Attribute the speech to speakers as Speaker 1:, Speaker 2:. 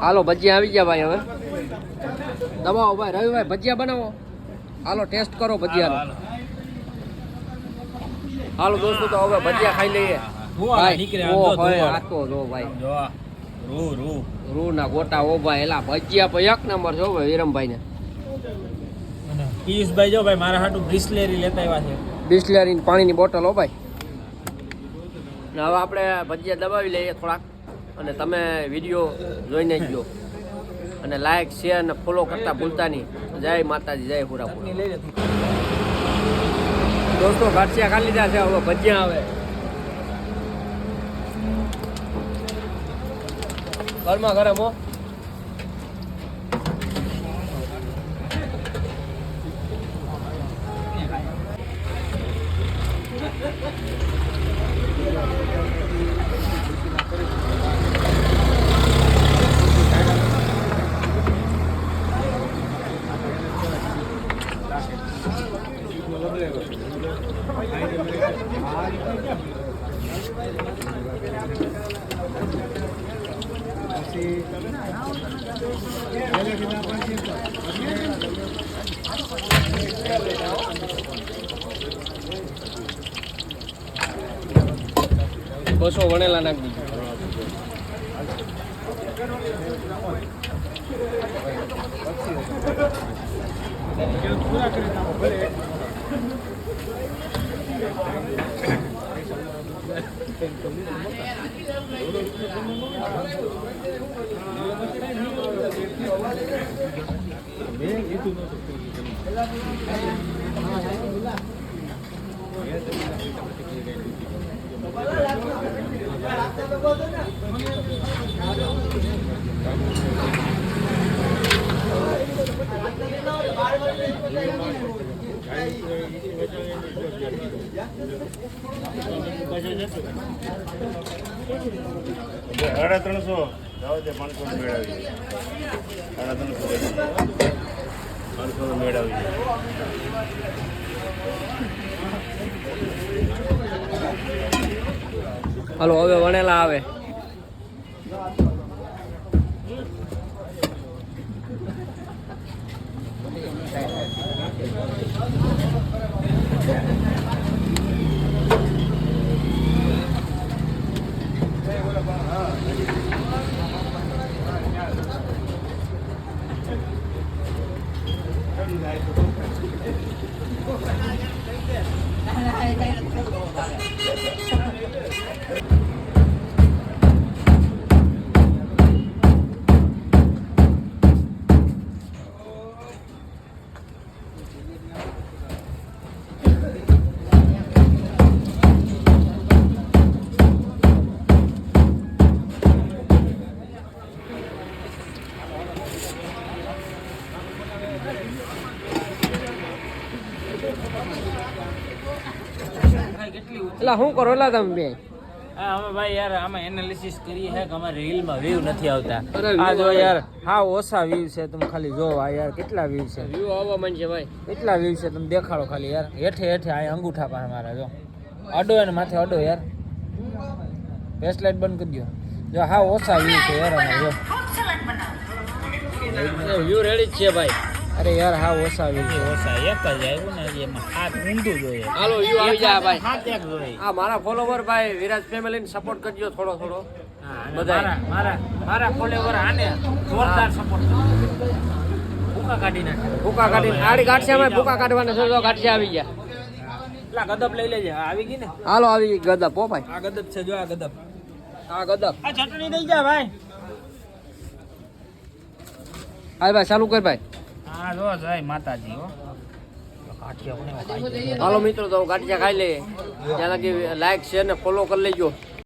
Speaker 1: હાલો ભજીયા આવી ગયા ભાઈ હવે. દબાવો ભાઈ રવિભાઈ ભજીયા બનાવો. હાલો ટેસ્ટ કરો ભજીયાનો. હાલો દોસ્તો તો હવે ભજીયા ખાઈ લઈએ. ભાઈ ઓ ભાઈ આ તો જો ભાઈ.
Speaker 2: રૂ રૂ
Speaker 1: રૂ. ના ગોટા ઓ ભાઈ એલા ભજીયા પણ એક નંબર છો ભાઈ વિરમભાઈ ને
Speaker 2: પિયુષભાઈ જો ભાઈ મારા હાટુ બ્રિસ્લેરી લેતા આવ્યા છે.
Speaker 1: પાણીની બોટલ હો ભાઈ. ને હવે આપણે ભજીયા દબાવી લઈએ થોડાક. અને તમે વીડિયો જોઈને જ લો. અને લાઈક શેર અને ફોલો કરતા ભૂલતા નહીં. જય માતાજી જય પુરાપુર દોસ્તો ગાંઠિયા ખાલી લીધા છે હવે ભજીયા આવે. ઘરમાં ગરમ હો. બસો વણેલા નાખી Gracias.
Speaker 3: સાડા ત્રણસો જાઓ તે પાંચસો મેળવી સાડા ત્રણસો પાંચસો મેળવી
Speaker 1: હાલો હવે વણેલા આવે. એટલે શું કરો એલા તમે બે.
Speaker 2: હા અમે ભાઈ યાર આમાં એનાલિસિસ કરીએ છે કે અમારે રીલમાં વ્યૂ નથી આવતા. આ જો યાર હા ઓછા વ્યૂ છે તમે ખાલી જોવો આ યાર કેટલા વ્યૂ છે?
Speaker 1: વ્યૂ આવવા માંડશે ભાઈ.
Speaker 2: કેટલા વ્યૂ છે તમે દેખાડો ખાલી યાર. હેઠે હેઠે આ અંગૂઠા પાસે મારા જો. અડો એને માથે અડો યાર. ફેસ લાઇટ બંધ કરી દો જો હા ઓછા વ્યૂ છે યાર અમારે જો.
Speaker 1: વ્યૂ રેડી જ છે ભાઈ.
Speaker 2: અરે યાર હા ઓછા વ્યૂ છે ઓછા એક જ આવ્યો ને એમાં હાથ ઊંધું જોઈએ.
Speaker 1: હાલો યુ આવી જા ભાઈ.
Speaker 2: હાથ એક જોઈએ.
Speaker 1: આ મારા ફોલોવર ભાઈ વિરાજ ફેમિલીને સપોર્ટ કરજો થોડો થોડો.
Speaker 2: હા, અને મારા મારા ફોલોવર આને જોરદાર સપોર્ટ ભૂકા કાઢી નાખે.
Speaker 1: ભૂકા કાઢી આડી ગાંઠિયામાં ભૂકા કાઢવાના છે જો ગાંઠિયા આવી ગયા.
Speaker 2: એટલા ગદબ લઈ લેજે. આવી ગઈ ને?
Speaker 1: હાલો આવી ગઈ ગદબ હો ભાઈ.
Speaker 2: આ ગદબ છે જો આ ગદબ.
Speaker 1: આ ગદબ.
Speaker 2: આ ચટણી દઈ જા ભાઈ.
Speaker 1: હાલ ભાઈ ચાલુ કર ભાઈ.
Speaker 2: હા જો જય માતાજી, હો.
Speaker 1: હાલો મિત્રો, તો ગાંઠિયા ખાઈ લે ત્યાં લગી લાઈક શેર ને ફોલો કરી લેજો